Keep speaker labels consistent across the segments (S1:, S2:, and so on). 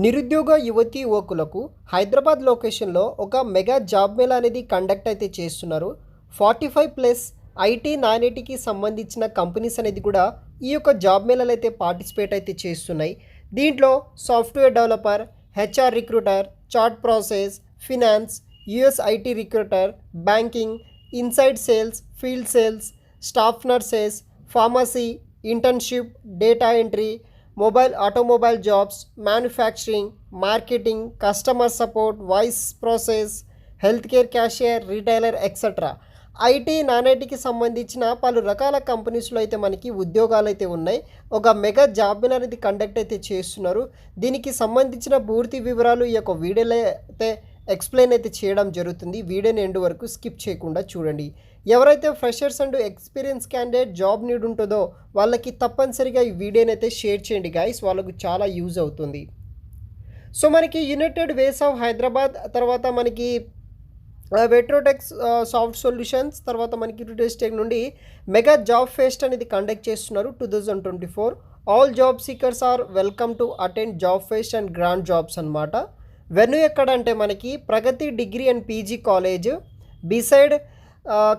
S1: నిరుద్యోగ యువతి యువకులకు హైదరాబాద్ లొకేషన్లో ఒక మెగా జాబ్ మేళా అనేది కండక్ట్ అయితే చేస్తున్నారు. Forty five plus IT non ఐటీకి సంబంధించిన కంపెనీస్ అనేది కూడా ఈ యొక్క జాబ్ మేళాలు అయితే పార్టిసిపేట్ అయితే చేస్తున్నాయి. దీంట్లో software developer HR recruiter chat process finance US IT recruiter banking inside sales field sales staff nurses pharmacy internship data entry mobile automobile jobs manufacturing marketing customer support voice process health care cashier retailer etcetera IT non ఐటీకి సంబంధించిన పలు రకాల కంపెనీస్లో అయితే మనకి ఉద్యోగాలు అయితే ఉన్నాయి. ఒక మెగా జాబ్ అనేది కండక్ట్ అయితే చేస్తున్నారు. దీనికి సంబంధించిన పూర్తి వివరాలు ఈ యొక్క వీడియోలో అయితే ఎక్స్ప్లెయిన్ అయితే చేయడం జరుగుతుంది. వీడియోని ఎండ్ వరకు స్కిప్ చేయకుండా చూడండి. ఎవరైతే freshers and experience candidate job need ఉంటుందో వాళ్ళకి తప్పనిసరిగా ఈ వీడియోని అయితే షేర్ చేయండి గాయస్ వాళ్ళకు చాలా యూజ్ అవుతుంది. సో మనకి యునైటెడ్ వేస్ ఆఫ్ హైదరాబాద్ తర్వాత మనకి వెట్రోటెక్స్ సాఫ్ట్ సొల్యూషన్స్ తర్వాత మనకి టెక్ నుండి మెగా జాబ్ ఫెస్ట్ అనేది కండక్ట్ చేస్తున్నారు two thousand twenty four all job seekers are welcome to attend job fest and grand jobs అనమాట వెన్యూ ఎక్కడంటే మనకి Pragathi degree and PG college beside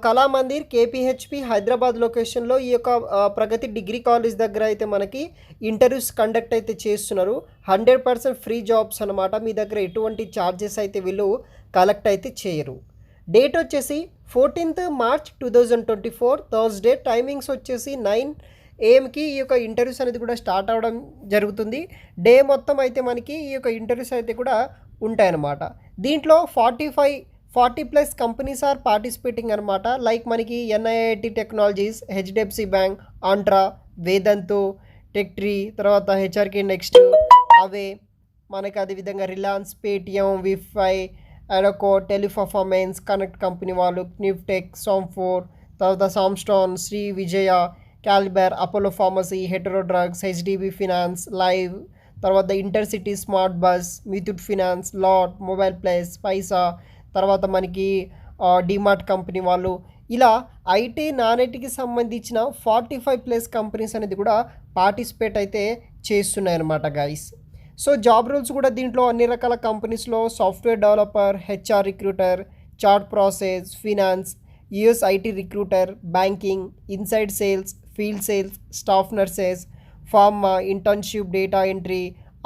S1: Kalamandir KPHB Hyderabad లొకేషన్లో ఈ యొక్క ప్రగతి degree college దగ్గర అయితే మనకి ఇంటర్వ్యూస్ కండక్ట్ అయితే చేస్తున్నారు. హండ్రెడ్ పర్సెంట్ ఫ్రీ జాబ్స్ అనమాట మీ దగ్గర ఎటువంటి ఛార్జెస్ అయితే వీళ్ళు కలెక్ట్ అయితే చేయరు. డేట్ వచ్చేసి fourteenth March two thousand twenty four Thursday. Timings వచ్చేసి నైన్ ఏఎంకి ఈ యొక్క ఇంటర్వ్యూస్ అనేది కూడా స్టార్ట్ అవ్వడం జరుగుతుంది. డే మొత్తం అయితే మనకి ఈ యొక్క ఇంటర్వ్యూస్ అయితే కూడా ఉంటాయన్నమాట. దీంట్లో forty five forty plus companies are participating అనమాట లైక్ మనకి ఎన్ఐఐటి టెక్నాలజీస్ హెచ్డిఎఫ్సి బ్యాంక్ ఆంట్రా వేదంతు టెక్ట్రీ తర్వాత హెచ్ఆర్కే నెక్స్ట్ అవే. మనకి అదేవిధంగా రిలయన్స్ పేటిఎం విఫై అడకో టెలిపర్ఫార్మెన్స్ కనెక్ట్ కంపెనీ వాళ్ళు క్నిఫ్టెక్ సోమ్ఫోర్ తర్వాత సామ్స్టాన్ Sri Vijaya calibre Apollo pharmacy Hetero drugs HDB finance live తర్వాత Intercity smart bus Muthoot finance Lot mobile place పైసా తర్వాత మనకి డిమార్ట్ కంపెనీ వాళ్ళు. ఇలా ఐటీ నాన్ ఐటీకి సంబంధించిన ఫార్టీ ఫైవ్ ప్లస్ కంపెనీస్ అనేది కూడా పార్టిసిపేట్ అయితే చేస్తున్నాయి అన్నమాట గైస్ సో జాబ్ రోల్స్ కూడా దీంట్లో అన్ని రకాల కంపెనీస్లో software developer HR recruiter chart process finance US IT recruiter banking inside sales field sales staff nurses pharma internship data entry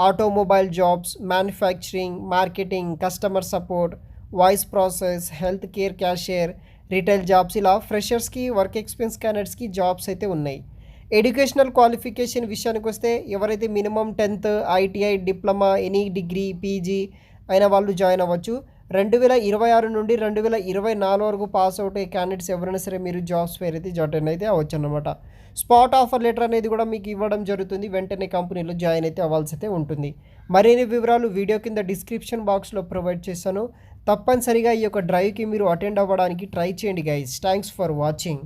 S1: automobile jobs manufacturing marketing customer support voice process health care cashier retail jobs ఇలా ఫ్రెషర్స్కి work experience క్యాండిడేట్స్కి jobs అయితే ఉన్నాయి. Educational qualification విషయానికి వస్తే ఎవరైతే minimum tenth ITI diploma any degree PG అయిన వాళ్ళు జాయిన్ అవ్వచ్చు. రెండు వేల ఇరవై ఆరు నుండి రెండు వేల ఇరవై నాలుగు వరకు పాస్ అవుట్ అయ్యే క్యాండిడేట్స్ ఎవరైనా సరే మీరు జాబ్స్ ఫేర్ అయితే జాయిన్ అయితే అవ్వచ్చు అనమాట స్పాట్ ఆఫర్ లెటర్ అనేది కూడా మీకు ఇవ్వడం జరుగుతుంది. వెంటనే కంపెనీలో జాయిన్ అయితే అవ్వాల్సి అయితే ఉంటుంది. మరిన్ని వివరాలు వీడియో కింద డిస్క్రిప్షన్ బాక్స్లో ప్రొవైడ్ చేస్తాను. తప్పనిసరిగా ఈ యొక్క డ్రైవ్కి మీరు అటెండ్ అవ్వడానికి ట్రై చేయండి గైస్ థ్యాంక్స్ ఫర్ వాచింగ్